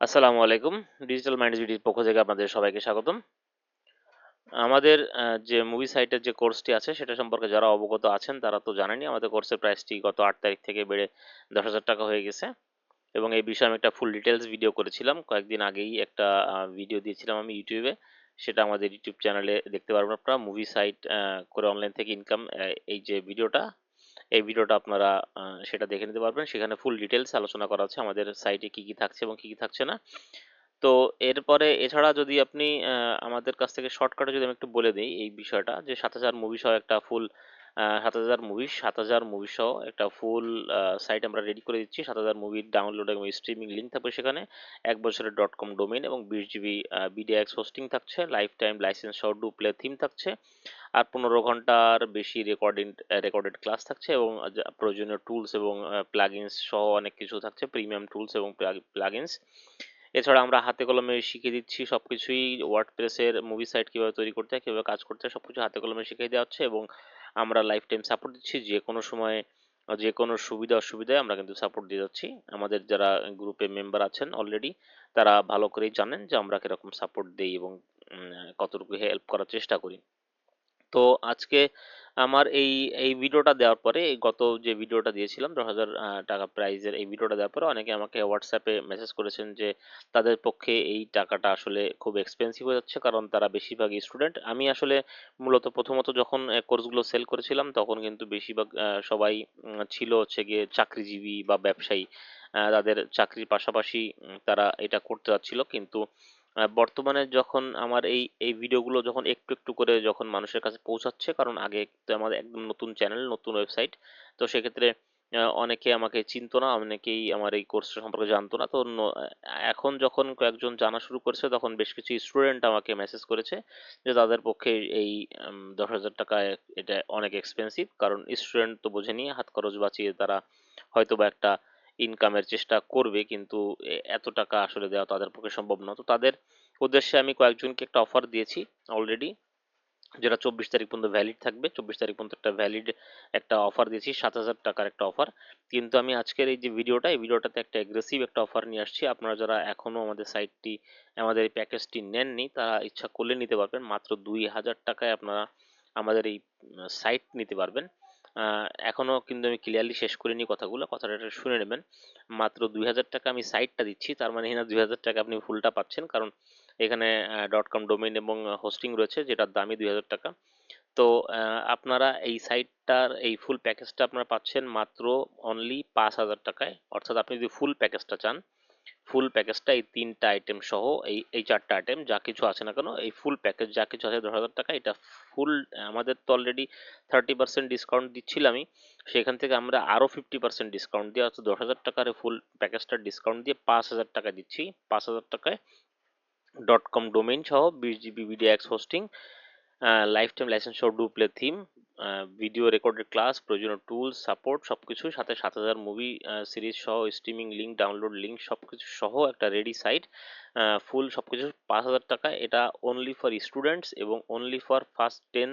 আসসালামু আলাইকুম। Digital minds বিডির পক্ষ থেকে আপনাদের সবাইকে স্বাগতম। আমাদের যে মুভি সাইটের যে কোর্সটি আছে, সেটা সম্পর্কে যারা অবগত আছেন, তারা তো জানেনি আমাদের কোর্সের প্রাইসটি গত আট তারিখ থেকে বেড়ে দশ হাজার টাকা হয়ে গেছে। এবং এই বিষয়ে আমি একটা ফুল ডিটেলস ভিডিও করেছিলাম। কয়েকদিন আগেই একটা ভিডিও দিয়েছিলাম আমি ইউটিউবে সেটা আমাদের ইউটিউব চ্যানেলে দেখতে পারবেন আপনারা। মুভি সাইট করে অনলাইন থেকে ইনকাম এই যে ভিডিওটা এই ভিডিওটা আপনারা সেটা দেখে নিতে পারবেন। সেখানে ফুল ডিটেলস আলোচনা করা আছে আমাদের সাইটে কি কি থাকছে এবং কি কি থাকছে না। তো এরপরে এছাড়া যদি আপনি আমাদের কাছ থেকে শর্টকাটে যদি আমি একটু বলে দিই এই বিষয়টা, যে সাত হাজার মুভি সহ একটা ফুল সাত হাজার মুভি সাত হাজার মুভি সহ একটা ফুল সাইট আমরা রেডি করে দিচ্ছি। সাত হাজার মুভির ডাউনলোড এবং স্ট্রিমিং লিঙ্ক থাকবে সেখানে। এক বছরের ডট কম ডোমেন এবং বিশ জিবি বিডিএক্স হোস্টিং থাকছে। লাইফ টাইম লাইসেন্স সহ ডু প্লে থিম থাকছে। আর পনেরো ঘণ্টার বেশি রেকর্ডিং রেকর্ডেড ক্লাস থাকছে এবং প্রয়োজনীয় টুলস এবং প্লাগইনস সহ অনেক কিছু থাকছে প্রিমিয়াম টুলস এবং প্লাগইনস এছাড়া আমরা হাতে কলমে শিখিয়ে দিচ্ছি সবকিছুই ওয়ার্ডপ্রেসের মুভি সাইট কীভাবে তৈরি করতে হয়, কীভাবে কাজ করতে হয় সব কিছু হাতে কলমে শিখিয়ে দেওয়া হচ্ছে এবং আমরা লাইফ টাইম সাপোর্ট দিচ্ছি। যে কোনো সময় যে কোনো সুবিধা অসুবিধায় আমরা কিন্তু সাপোর্ট দিয়ে যাচ্ছি। আমাদের যারা গ্রুপে মেম্বার আছেন অলরেডি তারা ভালো করেই জানেন যে আমরা কীরকম সাপোর্ট দিই এবং কতটুকু হেল্প করার চেষ্টা করি। তো আজকে আমার এই এই ভিডিওটা দেওয়ার পরে, গত যে ভিডিওটা দিয়েছিলাম, দশ হাজার টাকা প্রাইজের এই ভিডিওটা দেওয়ার পরে অনেকে আমাকে হোয়াটসঅ্যাপে মেসেজ করেছেন যে, তাদের পক্ষে এই টাকাটা আসলে খুব এক্সপেন্সিভ হয়ে যাচ্ছে, কারণ তারা বেশিরভাগই স্টুডেন্ট আমি আসলে মূলত প্রথমত যখন কোর্সগুলো সেল করেছিলাম, তখন কিন্তু বেশিরভাগ সবাই ছিল হচ্ছে গিয়ে চাকরিজীবী বা ব্যবসায়ী। তাদের চাকরির পাশাপাশি তারা এটা করতে যাচ্ছিল, কিন্তু বর্তমানে যখন আমার এই এই ভিডিওগুলো যখন একটু একটু করে যখন মানুষের কাছে পৌঁছাচ্ছে, কারণ আগে তো আমাদের একদম নতুন চ্যানেল, নতুন ওয়েবসাইট, তো সেক্ষেত্রে অনেকে আমাকে চিনতো না, অনেকেই আমার এই কোর্স সম্পর্কে জানতো না, তো এখন যখন কয়েকজন জানা শুরু করেছে, তখন বেশ কিছু স্টুডেন্ট আমাকে মেসেজ করেছে যে তাদের পক্ষে এই দশ হাজার টাকায় এটা অনেক এক্সপেন্সিভ কারণ স্টুডেন্ট তো বোঝেনি, হাত খরচ বাঁচিয়ে তারা হয়তো বা একটা ইনকামের চেষ্টা করবে, কিন্তু এত টাকা আসলে দেওয়া তাদের পক্ষে সম্ভব না তো তাদের উদ্দেশ্যে আমি কয়েকজনকে একটা অফার দিয়েছি অলরেডি যেটা চব্বিশ তারিখ পর্যন্ত ভ্যালিড থাকবে। চব্বিশ তারিখ পর্যন্ত একটা ভ্যালিড একটা অফার দিয়েছি, সাত হাজার টাকার একটা অফার কিন্তু আমি আজকের এই যে ভিডিওটা এই ভিডিওটাতে একটা এগ্রেসিভ একটা অফার নিয়ে আসছি। আপনারা যারা এখনও আমাদের সাইটটি আমাদের এই প্যাকেজটি নেননি, তারা ইচ্ছা করলে নিতে পারবেন। মাত্র দুই হাজার টাকায় আপনারা আমাদের এই সাইট নিতে পারবেন। আহ, এখনও কিন্তু আমি ক্লিয়ারলি শেষ করিনি কথাগুলো কথাটা শুনে নেবেন। মাত্র দুই হাজার টাকা আমি সাইটটা দিচ্ছি তার মানে না দুই টাকা আপনি ফুলটা পাচ্ছেন কারণ এখানে ডট কম ডোমেইন এবং হোস্টিং রয়েছে যেটার দামই দুই হাজার টাকা। তো আপনারা এই সাইটটার এই ফুল প্যাকেজটা আপনারা পাচ্ছেন মাত্র অনলি পাঁচ হাজার টাকায়। অর্থাৎ আপনি যদি ফুল প্যাকেজটা চান ফুল প্যাকেজটা এই তিনটা আইটেম সহ এই এই চারটা আইটেম যা কিছু আছে না কেন, এই ফুল প্যাকেজ যা কিছু আছে দশ হাজার টাকা, এটা ফুল আমাদের তো অলরেডি থার্টি পার্সেন্ট ডিসকাউন্ট দিচ্ছিলামই সেখান থেকে আমরা আরও ফিফটি পার্সেন্ট ডিসকাউন্ট দিয়ে অর্থাৎ দশ হাজার টাকার ফুল প্যাকেজটার ডিসকাউন্ট দিয়ে পাঁচ হাজার টাকা দিচ্ছি, পাঁচ হাজার টাকায় ডট কম ডোমেইন সহ বিশ GB BDIX hosting life time license সহ DooPlay theme video recorded class প্রয়োজনীয় টুলস সাপোর্ট সব কিছু সাথে সাত হাজার মুভি সিরিজ সহ স্ট্রিমিং লিঙ্ক ডাউনলোড লিঙ্ক সব কিছু সহ একটা রেডি সাইট ফুল সব কিছু পাঁচ হাজার টাকা। এটা অনলি ফর স্টুডেন্টস এবং only for first ten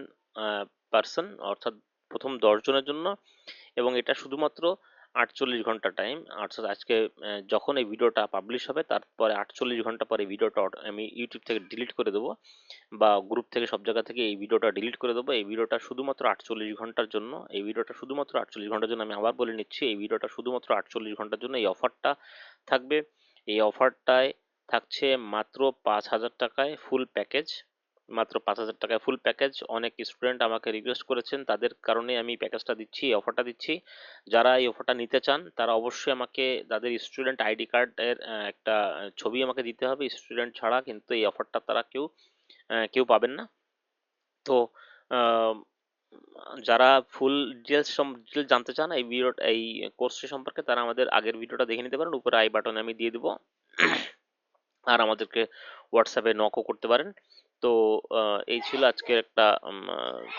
person অর্থাৎ প্রথম দশ জনের জন্য। এবং এটা শুধুমাত্র আটচল্লিশ ঘণ্টা টাইম অর্থাৎ আজকে যখন এই ভিডিওটা পাবলিশ হবে, তারপরে আটচল্লিশ ঘণ্টা পরে ভিডিওটা আমি ইউটিউব থেকে ডিলিট করে দেবো বা গ্রুপ থেকে সব জায়গা থেকে এই ভিডিওটা ডিলিট করে দেবো। এই ভিডিওটা শুধুমাত্র আটচল্লিশ ঘণ্টার জন্য, এই ভিডিওটা শুধুমাত্র আটচল্লিশ ঘণ্টার জন্য আমি আবার বলে নিচ্ছি, এই ভিডিওটা শুধুমাত্র আটচল্লিশ ঘণ্টার জন্য এই অফারটা থাকবে। এই অফারটায় থাকছে মাত্র পাঁচ হাজার টাকায় ফুল প্যাকেজ মাত্র পাঁচ হাজার টাকায় ফুল প্যাকেজ অনেক স্টুডেন্ট আমাকে রিকোয়েস্ট করেছেন। তাদের কারণে আমি প্যাকেজটা দিচ্ছি অফারটা দিচ্ছি। যারা এই অফারটা নিতে চান, তারা অবশ্যই আমাকে তাদের স্টুডেন্ট আইডি কার্ডের একটা ছবি আমাকে দিতে হবে। স্টুডেন্ট ছাড়া কিন্তু এই অফারটা তারা কেউ কেউ পাবেন না। তো যারা ফুল ডিটেলস ডিটেলস জানতে চান, এই ভিডিও এই কোর্সটি সম্পর্কে তারা আমাদের আগের ভিডিওটা দেখে নিতে পারেন। উপরে আই বাটনে আমি দিয়ে দেবো। আর আমাদেরকে হোয়াটসঅ্যাপে নকও করতে পারেন। তো এই ছিল আজকের একটা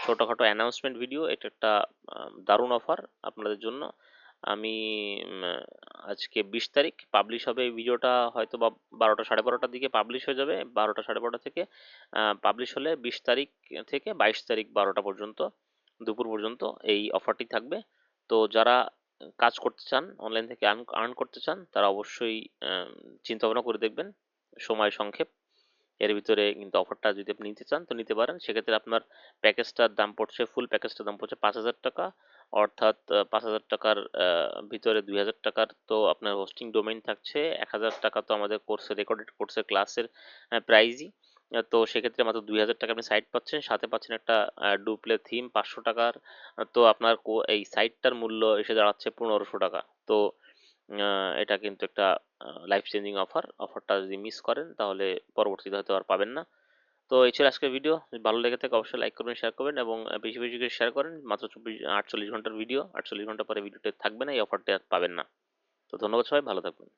ছোটখাটো অ্যানাউন্সমেন্ট ভিডিও এটা একটা দারুণ অফার আপনাদের জন্য। আমি আজকে বিশ তারিখ পাবলিশ হবে এই ভিডিওটা হয়তো বা বারোটা সাড়ে বারোটার দিকে পাবলিশ হয়ে যাবে। বারোটা সাড়ে বারোটা থেকে পাবলিশ হলে বিশ তারিখ থেকে বাইশ তারিখ বারোটা পর্যন্ত, দুপুর পর্যন্ত এই অফারটি থাকবে। তো যারা কাজ করতে চান অনলাইন থেকে আর্ন করতে চান, তারা অবশ্যই চিন্তা ভাবনা করে দেখবেন। সময় সংক্ষেপ। এর ভিতরে কিন্তু অফারটা যদি আপনি নিতে চান, তো নিতে পারেন। সেক্ষেত্রে আপনার প্যাকেজটার দাম পড়ছে ফুল প্যাকেজটার দাম পড়ছে পাঁচ হাজার টাকা। অর্থাৎ পাঁচ হাজার টাকার ভিতরে দুই হাজার টাকার তো আপনার হোস্টিং ডোমেইন থাকছে। এক হাজার টাকা তো আমাদের কোর্সে রেকর্ডেড কোর্সের ক্লাসের প্রাইজই তো সেক্ষেত্রে মাত্র দুই হাজার টাকা আপনি সাইট পাচ্ছেন। সাথে পাচ্ছেন একটা ডুপ্লে থিম পাঁচশো টাকার। তো আপনার এই সাইটটার মূল্য এসে দাঁড়াচ্ছে পনেরোশো টাকা। তো এটা কিন্তু একটা লাইফ চেঞ্জিং অফার অফারটা যদি মিস করেন, তাহলে পরবর্তীতে হয়তো আর পাবেন না। তো এই ছিল আজকের ভিডিও ভালো লেগে থাকে, অবশ্যই লাইক করবেন শেয়ার করবেন এবং বেশি বেশি করে শেয়ার করেন। মাত্র চব্বিশ, আটচল্লিশ ঘণ্টার ভিডিও আটচল্লিশ ঘণ্টা পরে ভিডিওটা থাকবে না, এই অফারটা আর পাবেন না। তো ধন্যবাদ সবাই, ভালো থাকবেন।